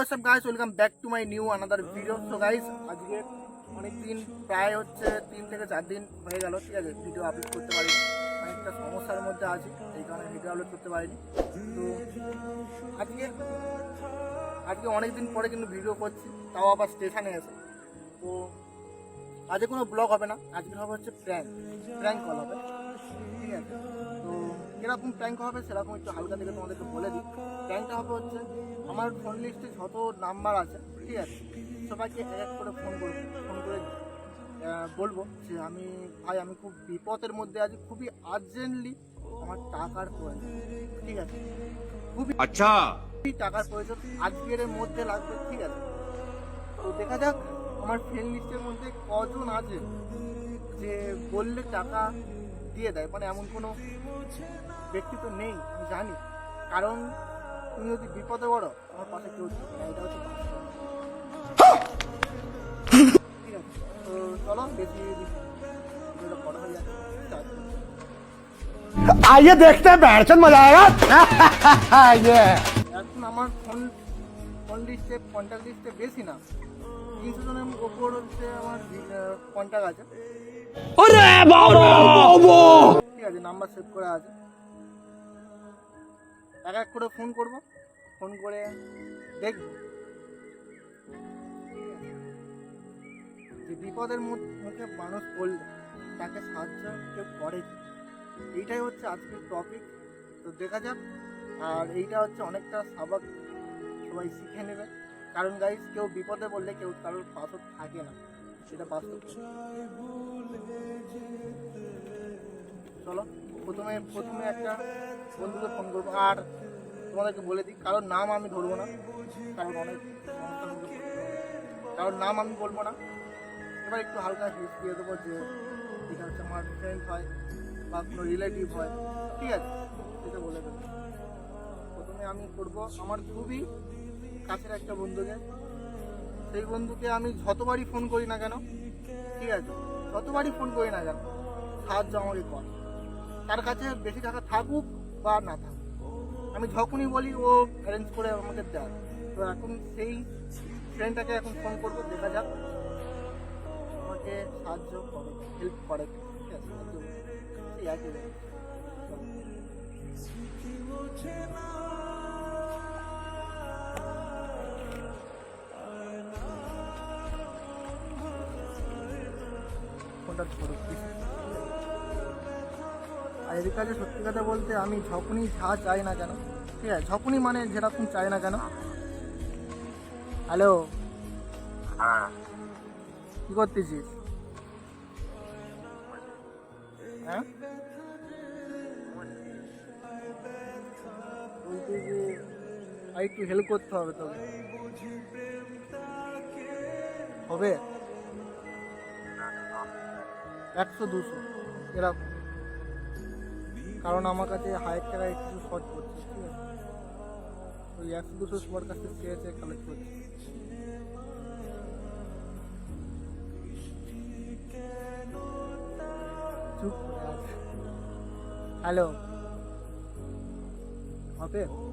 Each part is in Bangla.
WhatsApp guys welcome back to my new another video so guys আজকে অনেক দিন প্রায় হচ্ছে তিন থেকে চার দিন হয়ে গেল, ঠিক আছে? ভিডিও আপলোড করতে পারিনি। অনেকটা সমস্যার মধ্যে আছি, এই কারণে ভিডিও আপলোড করতে পারিনি। তো, আজকে আজকে অনেক দিন পরে কিন্তু ভিডিও করছি, তাও আবার স্টেশনে এসে। তো, আজকে কোনো ব্লগ হবে না আজকে হবে হচ্ছে প্র্যাঙ্ক প্র্যাঙ্ক কল হবে, ঠিক আছে? কীরকম ট্যাঙ্ক হবে সেরকম একটু হালকা থেকে তোমাদেরকে বলে দিই। ট্যাঙ্কটা হবে হচ্ছে আমার ফোন লিস্টে যত নাম্বার আছে ঠিক আছে? সবাইকে এক এক করে ফোন করব ফোন করে বলব যে আমি ভাই আমি খুব বিপদের মধ্যে আছি খুবই আর্জেন্টলি আমার টাকার প্রয়োজন ঠিক আছে? খুবই আচ্ছা। খুবই টাকার প্রয়োজন আজকের মধ্যে লাগবে ঠিক আছে? তো দেখা যাক আমার ফ্রেন্ড লিস্টের মধ্যে কজন আছে যে বললে টাকা দিয়ে দেয় মানে এমন কোনো ব্যক্তি তো নেই আমি জানি। কারণ তুমি যদি বিপদে পড়ো আমার কথা কেউ না এটা হচ্ছে ঠিক আছে চলো বেশি আইয়ে দেখতে বেড়ছেন মজা আয়ে এখন আমার ফোন বেশি না। তিনশো জনের ওপর হচ্ছে আমার কন্ট্যাক্ট আছে। ঠিক আছে নাম্বার সেভ করা আছে এক এক করে ফোন করব। ফোন করে দেখব। যে বিপদের মুখ- মুখে মানুষ পড়লে তাকে সাহায্য কেউ করে এইটাই হচ্ছে আজকের টপিক তো দেখা যাক। আর এইটা হচ্ছে অনেকটা সাবাক সবাই শিখে নেবে। কারণ গাইজ কেউ বিপদে পড়লে কেউ কারোর পাশে থাকে না। সেটা বাস্তব চলো, প্রথমে প্রথমে একটা বন্ধুকে ফোন করব। আর তোমাদেরকে বলে দিই, কারোর নাম আমি ধরবো না। কারণ অনেক। কারোর নাম আমি বলব না। এবার একটু হালকা হিস দিয়ে দেবো যে এটা হচ্ছে আমার ফ্রেন্ড হয় বা কোনো রিলেটিভ হয়। ঠিক আছে? সেটা বলে দেবো। প্রথমে আমি করব, আমার খুবই কাছের একটা বন্ধুকে। সেই বন্ধুকে আমি যতবারই ফোন করি না কেন, ঠিক আছে, যতবারই ফোন করি না কেন, সাহায্য আমাকে কর। তার কাছে বেশি টাকা থাকুক বা না থাকুক। আমি যখনই বলি, ও অ্যারেঞ্জ করে আমাকে দেয়। তো এখন সেই ফ্রেন্ডটাকে এখন ফোন করব, দেখা যাক। আমাকে সাহায্য করে হেল্প করে, ঠিক আছে। সেই ধরো please। আর এর কাছে সত্যি কথা বলতে আমি যখনই যা চাই না কেন ঠিক আছে? যখনই মানে যেরকম চাই না কেন? হ্যালো কি করতেছিস? হ্যাঁ? বলতে যে আর একটু হেল্প করতে হবে তোকে। হবে? একশো দুশো। এরকম। কারণ আমার কাছে হাজার টাকা একটু শর্ট করছে, ঠিক আছে? ওই একশো দুশো সবার কাছে চেয়েছে কালেক্ট করছে হ্যালো হবে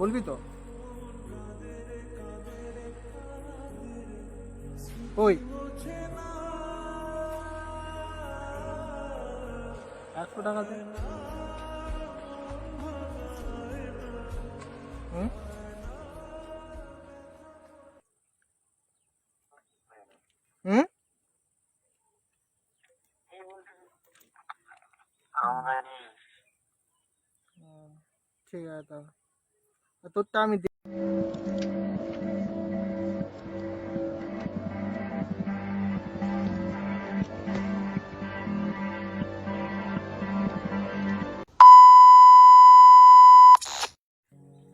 বলবি তো? ওই একশো টাকা দে। ঠিক আছে তাহলে। তোরটা আমি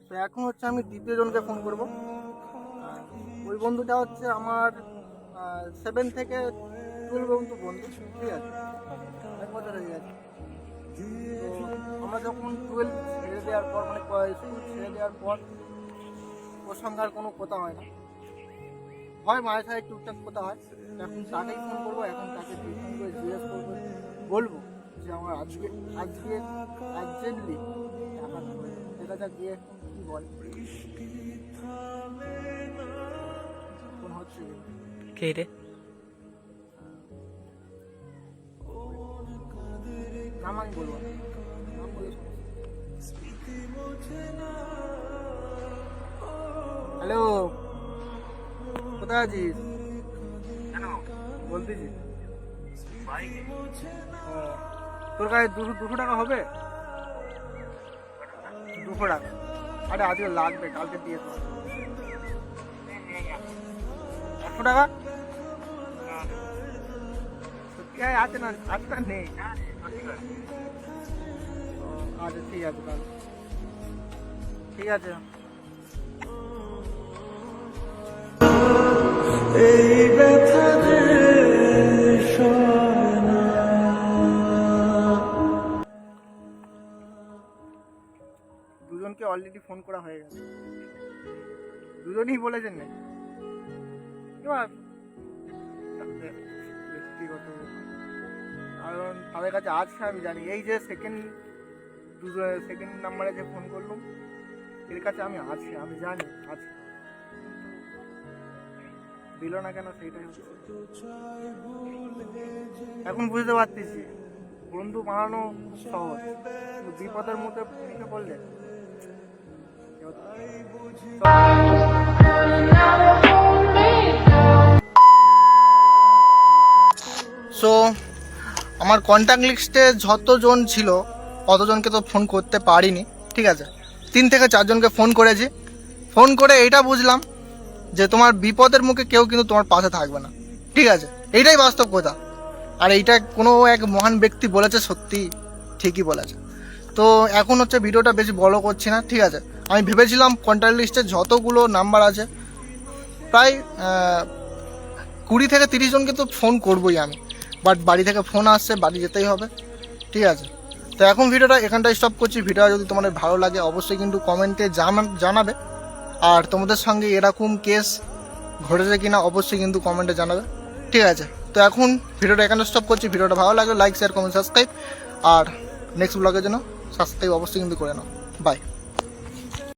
তো এখন হচ্ছে আমি দ্বিতীয় জনকে ফোন করব। ওই বন্ধুটা হচ্ছে আমার সেভেন থেকে টুয়েলভ পর্যন্ত বন্ধু, ঠিক আছে? এক বছর হয়ে গেছে আমরা যখন টুয়েলভ দেওয়ার পর মানে স্কুল ছেড়ে দেওয়ার পর ওর সঙ্গে আর কোনো কথা হয় না হয় মায়ের সাথে টুকটাক কথা হয় এখন তাকেই ফোন করব এখন তাকে ফোন করে জিজ্ঞেস করব বলব যে আমার আজকে আজকে আর্জেন্টলি টাকা দরকার। দেখা যাক গিয়ে কি বলে ফোন হচ্ছে কে রে নাম আমি বলব না। নাম বলে সমস্যা। হ্যালো কোথায় আছিস বলতেছি ও, তোর কাছে দুশো দুশো টাকা হবে দুশো টাকা আরে আজকে লাগবে কালকে দিয়ে দেবো একশো টাকা সত্যি আছে না আছে না নেই ও, আচ্ছা ঠিক আছে তাহলে ঠিক আছে। এই দুজনকে অলরেডি ফোন করা হয়ে গেছে। দুজনই বলেছেন এবার ব্যক্তিগত কারণ তাদের কাছে আছে আমি জানি। এই যে সেকেন্ড সেকেন্ড নাম্বারে যে ফোন করলাম এর কাছে আমি আছি, আমি জানি, আছে। দিল না কেন সেইটাই এখন বুঝতে পারতেছি, বন্ধু বানানো সহজ বিপদের মধ্যে পড়লে সো আমার কন্ট্যাক্ট লিস্টে যতজন ছিল অতজনকে তো ফোন করতে পারিনি, ঠিক আছে? তিন থেকে চারজনকে ফোন করেছি। ফোন করে এটা বুঝলাম যে তোমার বিপদের মুখে কেউ কিন্তু তোমার পাশে থাকবে না। ঠিক আছে? এইটাই বাস্তব কথা। আর এইটা কোনো এক মহান ব্যক্তি বলেছে, সত্যি ঠিকই বলেছে। তো এখন হচ্ছে ভিডিওটা বেশি বড় করছি না, ঠিক আছে? আমি ভেবেছিলাম কন্ট্যাক্ট লিস্টে যতগুলো নাম্বার আছে, প্রায় কুড়ি থেকে তিরিশ জনকে তো ফোন করবোই আমি। বাট বাড়ি থেকে ফোন আসছে, বাড়ি যেতেই হবে। ঠিক আছে? তো এখন ভিডিওটা এখানটায় স্টপ করছি। ভিডিওটা যদি তোমাদের ভালো লাগে, অবশ্যই কিন্তু কমেন্টে জানাবে। আর তোমাদের সঙ্গে এরকম কেস ঘটেছে কিনা, অবশ্যই কিন্তু কমেন্টে জানাবে। ঠিক আছে, তো এখন ভিডিওটা এখানে স্টপ করছি। ভিডিওটা ভালো লাগলে লাইক শেয়ার কমেন্ট সাবস্ক্রাইব আর নেক্সট ব্লগের জন্য সাবস্ক্রাইব অবশ্যই কিন্তু করে নাও। বাই